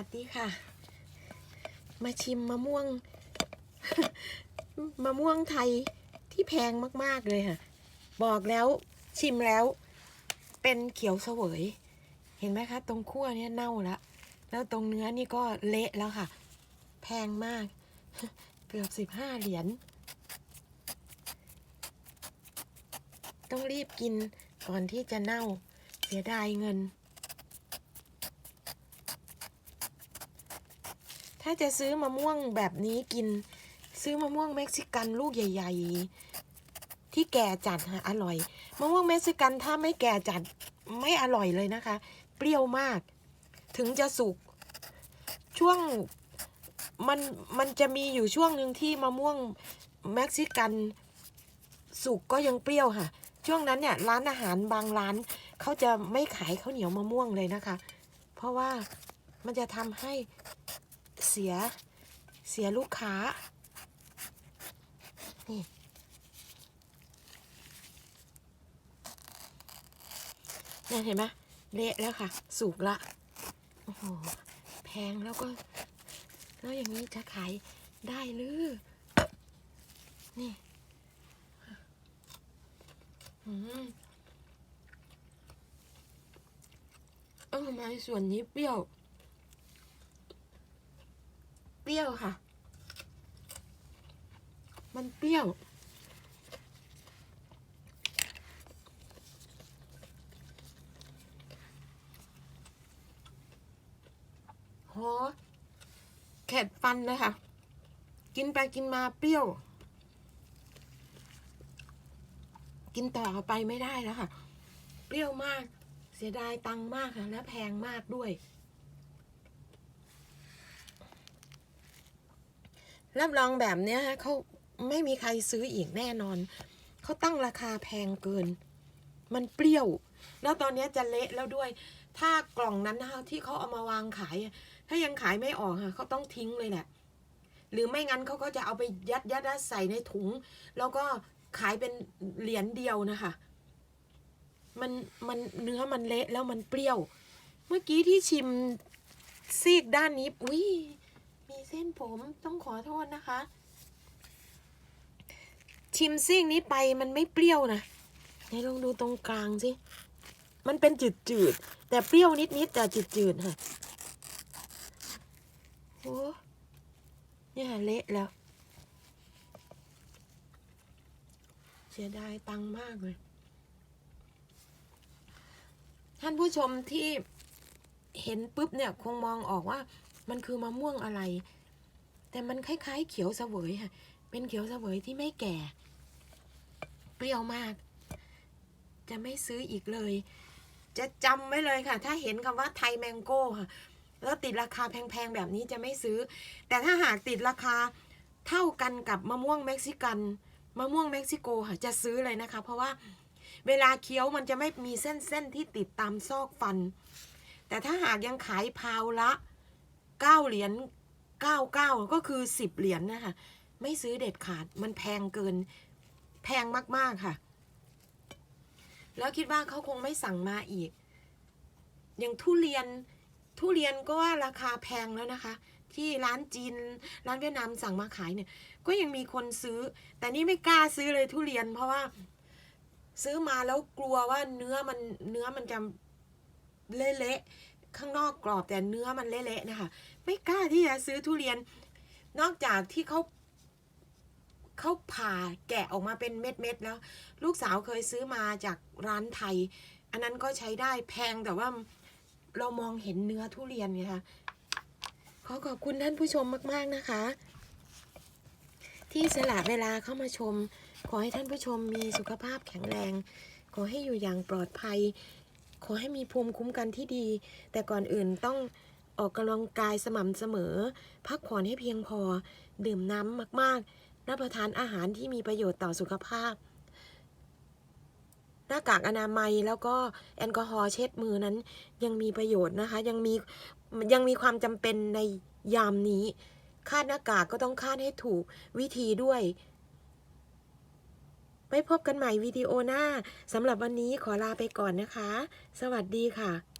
วัสดีค่ะ มาชิมมะม่วง มะม่วงไทยที่แพงมาก ๆ เลยค่ะ บอกแล้วชิมแล้ว เป็นเขียวเสวย เห็นไหมคะ ตรงขั้วเนี่ยเน่าแล้วแล้วตรงเนื้อนี่ก็เละแล้วค่ะ แพงมาก เกือบสิบห้าเหรียญต้องรีบกินก่อนที่จะเน่าเสียดายเงิน ถ้าจะซื้อมะม่วงแบบนี้กิน ซื้อมะม่วงเม็กซิกันลูกใหญ่ ๆ ที่แก่จัดค่ะอร่อย มะม่วงเม็กซิกันถ้าไม่แก่จัดไม่อร่อยเลยนะคะ เปรี้ยวมาก ถึงจะสุก ช่วงมันมันจะมีอยู่ช่วงหนึ่งที่มะม่วงเม็กซิกันสุกก็ยังเปรี้ยวค่ะ ช่วงนั้นเนี่ยร้านอาหารบางร้านเขาจะไม่ขายข้าวเหนียวมะม่วงเลยนะคะ เพราะว่ามันจะทำให้ เสียเสียลูกค้า นี่เนี่ยเห็นไหมเละแล้วค่ะ สุกละ โอ้โห แพงแล้วก็ แล้วอย่างนี้จะขายได้หรือ นี่อืมเออทำไมส่วนนี้เปรี้ยว เปรี้ยวค่ะ มันเปรี้ยว โหเข็ดฟันเลยค่ะ กินไปกินมาเปรี้ยว กินต่อไปไม่ได้แล้วค่ะ เปรี้ยวมาก เสียดายตังค์มากค่ะ และแพงมากด้วย รับรองแบบเนี้ยฮะเขาไม่มีใครซื้ออีกแน่นอน เขาตั้งราคาแพงเกิน มันเปรี้ยว แล้วตอนนี้จะเละแล้วด้วย ถ้ากล่องนั้นนะคะที่เขาเอามาวางขาย ถ้ายังขายไม่ออกค่ะเขาต้องทิ้งเลยแหละ หรือไม่งั้นเขาก็จะเอาไปยัดยัดใส่ในถุง แล้วก็ขายเป็นเหรียญเดียวนะคะ มันมันเนื้อมันเละแล้วมันเปรี้ยว เมื่อกี้ที่ชิมซีกด้านนี้อุ้ย ส้นผมต้องขอโทษนะคะ ชิมซีกนี้ไปมันไม่เปรี้ยวนะไหนลองดูตรงกลางสิ มันเป็นจืดจืดๆแต่เปรี้ยวนิดนิดๆแต่จืดจืดๆค่ะโอ้เนี่ยเละแล้วเสียดายตังมากเลย ท่านผู้ชมที่เห็นปุ๊บเนี่ยคงมองออกว่ามันคือมะม่วงอะไร แต่มันคล้ายๆ เขียวเสวยค่ะ เป็นเขียวเสวยที่ไม่แก่ เปรี้ยวมาก จะไม่ซื้ออีกเลย จะจำไว้เลยค่ะ ถ้าเห็นคำว่าไทยแมงโก้ค่ะ แล้วติดราคาแพงๆ แบบนี้จะไม่ซื้อ แต่ถ้าหากติดราคาเท่ากันกับมะม่วงเม็กซิกัน มะม่วงเม็กซิโกค่ะ จะซื้อเลยนะคะ เพราะว่าเวลาเคี้ยวมันจะไม่มีเส้นๆที่ติดตามซอกฟัน แต่ถ้าหากยังขายพาวละเก้าเหรียญ เก้าเก้าก็คือสิบเหรียญนะคะไม่ซื้อเด็ดขาดมันแพงเกิน แพงมากๆค่ะ แล้วคิดว่าเขาคงไม่สั่งมาอีก อย่างทุเรียนทุเรียนก็ว่าราคาแพงแล้วนะคะ ที่ร้านจีน ร้านเวียดนามสั่งมาขายเนี่ย ก็ยังมีคนซื้อ แต่นี่ไม่กล้าซื้อเลยทุเรียน เพราะว่า ซื้อมาแล้วกลัวว่าเนื้อมันเนื้อมันจะเละๆ ข้างนอกกรอบแต่เนื้อมันเละๆนะคะ ไม่กล้าที่จะซื้อทุเรียน นอกจากที่เขาเขาผ่าแกะออกมาเป็นเม็ดๆแล้ว ลูกสาวเคยซื้อมาจากร้านไทย อันนั้นก็ใช้ได้แพงแต่ว่าเรามองเห็นเนื้อทุเรียนไงคะขอขอบคุณท่านผู้ชมมากๆนะคะ ที่สละเวลาเข้ามาชม ขอให้ท่านผู้ชมมีสุขภาพแข็งแรง ขอให้อยู่อย่างปลอดภัย ขอให้มีภูมิคุ้มกันที่ดี แต่ก่อนอื่นต้องออกกำลังกายสม่ำเสมอ พักผ่อนให้เพียงพอ ดื่มน้ำมากๆ รับประทานอาหารที่มีประโยชน์ต่อสุขภาพ หน้ากากอนามัยแล้วก็แอลกอฮอล์เช็ดมือนั้นยังมีประโยชน์นะคะ ยังมียังมีความจำเป็นในยามนี้ คาดหน้ากากก็ต้องคาดให้ถูกวิธีด้วย ไว้พบกันใหม่วิดีโอหน้าสำหรับวันนี้ขอลาไปก่อนนะคะ สวัสดีค่ะ